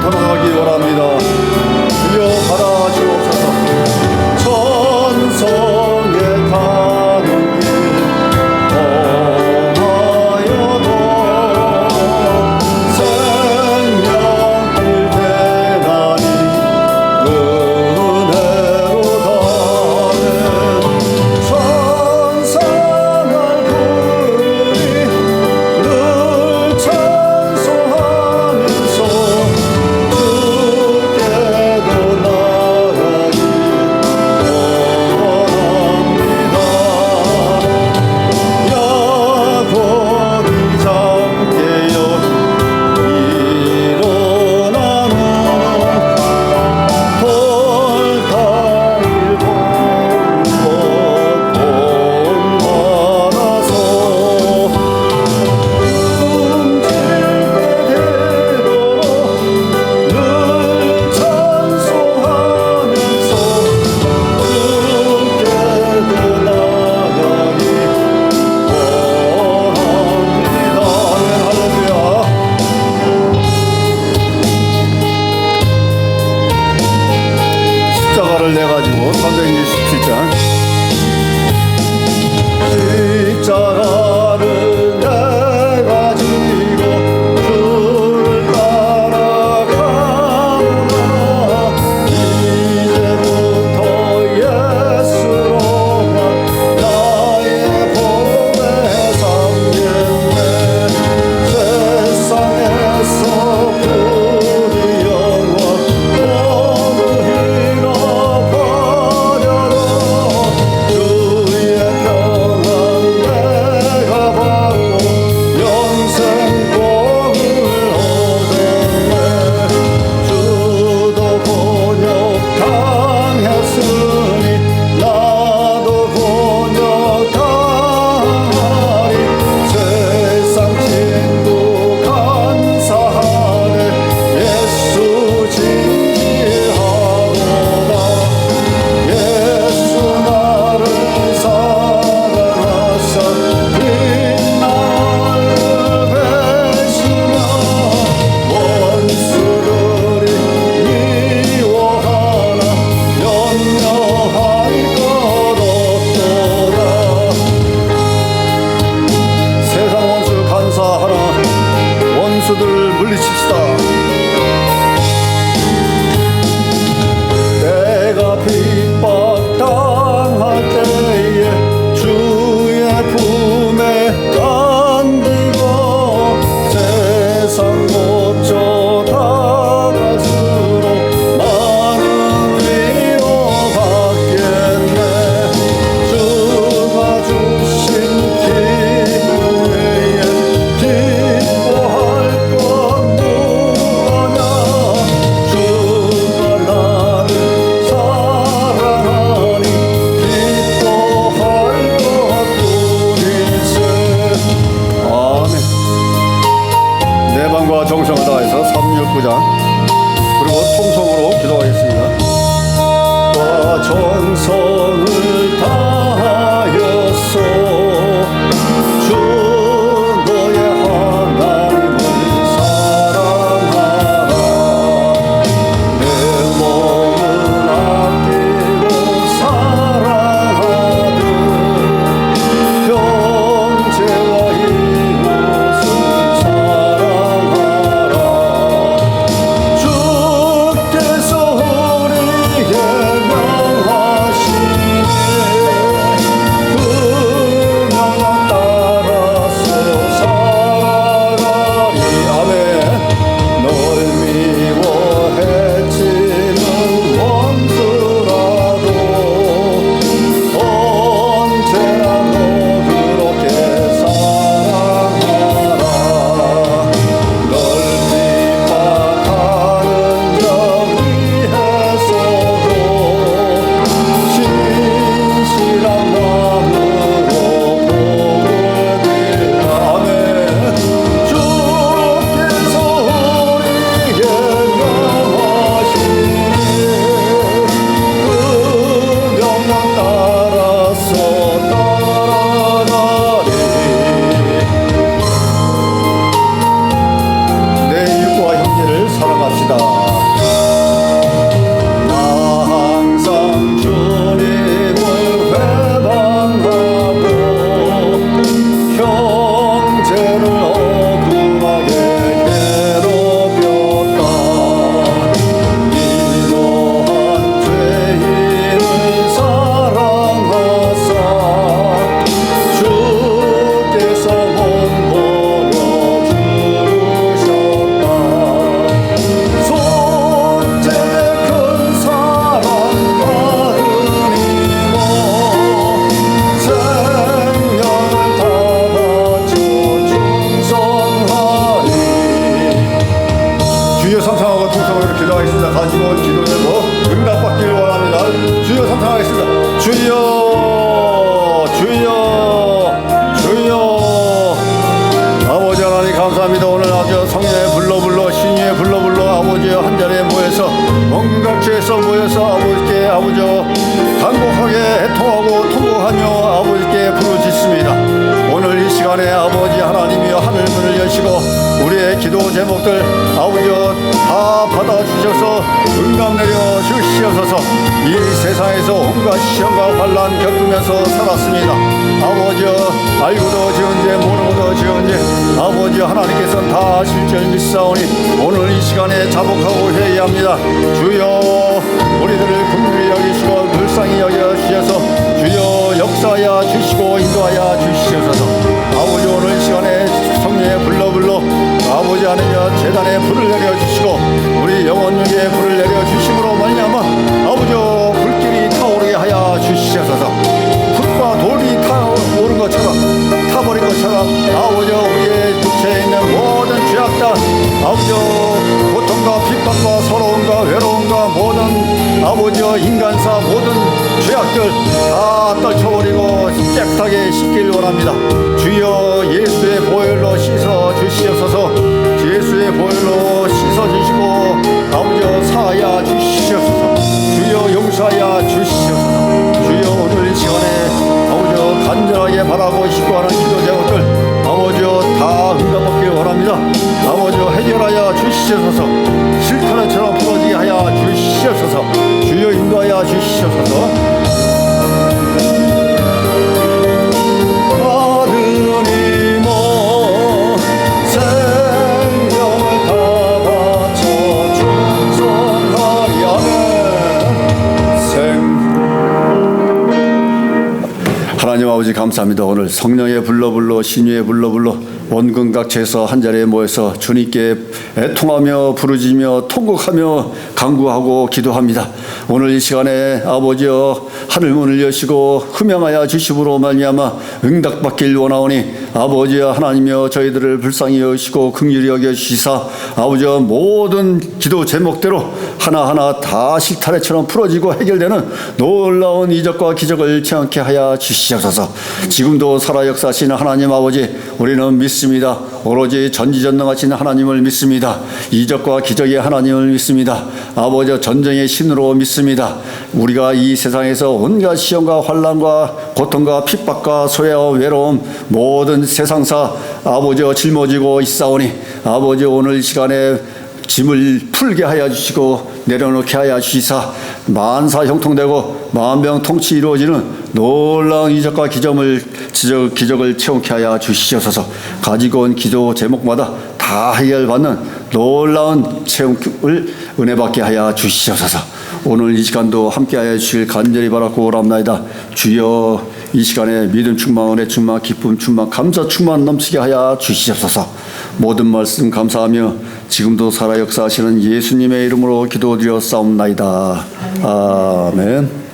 돌아가기 원합니다. 내가지고 선도행전 17장 Police stop. 가지고 온 기도에도 응답받기를 원합니다. 주여 삼상하겠습니다. 주여, 주여, 주여. 아버지 하나님 감사합니다. 오늘 아주 성령의 불러 불러 신유의 불러 불러 아버지여 한 자리에 모여서 온갖 죄에서 모여서 아버지께 아버지 간곡하게 애통하고 통곡하며 아버지께 부르짖습니다. 오늘 이 시간에 아버지 하나님이여 하늘 문을 여시고 우리의 기도 제목들 아버지여 다 받아주셔서 응답 내려 주시옵소서. 이 세상에서 온갖 시험과 환란 겪으면서 살았습니다. 아버지여 알고도 지은 죄 모르고도 지은 죄 아버지 하나님께서는 다 실절 믿사오니 오늘 이 시간에 자복하고 회의합니다. 주여 우리들을 긍휼히 여기시고 불쌍히 여겨 주셔서 주여 역사하여 주시고 인도하여 주시옵소서. 아버지 아버지 인간사 모든 죄악들 다 떨쳐버리고 깨끗하게 씻길 원합니다. 주여 예수의 보혈로 씻어 주시옵소서. 예수의 보혈로 씻어 주시고 아버지 사하여 주시옵소서. 주여 용서하여 주시옵소서 감사합니다. 오늘 성령의 불러 불러 신유의 불러 불러 원근각체에서 한 자리에 모여서 주님께 애통하며 부르짖며 통곡하며 간구하고 기도합니다. 오늘 이 시간에 아버지여 하늘 문을 여시고 흠양하여 주심으로 말미암아 응답받길 원하오니 아버지여 하나님여 저희들을 불쌍히 여시고 긍휼히 여겨 주시사 아버지여 모든 기도 제목대로 하나하나 다 실타래처럼 풀어지고 해결되는 놀라운 이적과 기적을 체험케 하여 주시옵소서. 지금도 살아 역사하시는 하나님 아버지 우리는 믿 습니다. 오로지 전지전능하신 하나님을 믿습니다. 이적과 기적의 하나님을 믿습니다. 아버지 전쟁의 신으로 믿습니다. 우리가 이 세상에서 온갖 시험과 환란과 고통과 핍박과 소외와 외로움 모든 세상사 아버지와 짊어지고 있사오니 아버지 오늘 시간에 짐을 풀게 하여 주시고 내려놓게 하여 주시사 만사 형통되고 만병 통치 이루어지는 놀라운 이적과 기적을 지적, 기적을 체험케 하여 주시옵소서. 가지고 온 기도 제목마다 다 해결받는 놀라운 체험을 은혜 받게 하여 주시옵소서. 오늘 이 시간도 함께하여 주실 간절히 바라고 오랍나이다. 주여 이 시간에 믿음 충만 은혜 충만 기쁨 충만 감사 충만 넘치게 하여 주시옵소서. 모든 말씀 감사하며 지금도 살아 역사하시는 예수님의 이름으로 기도드려 싸움나이다. 아멘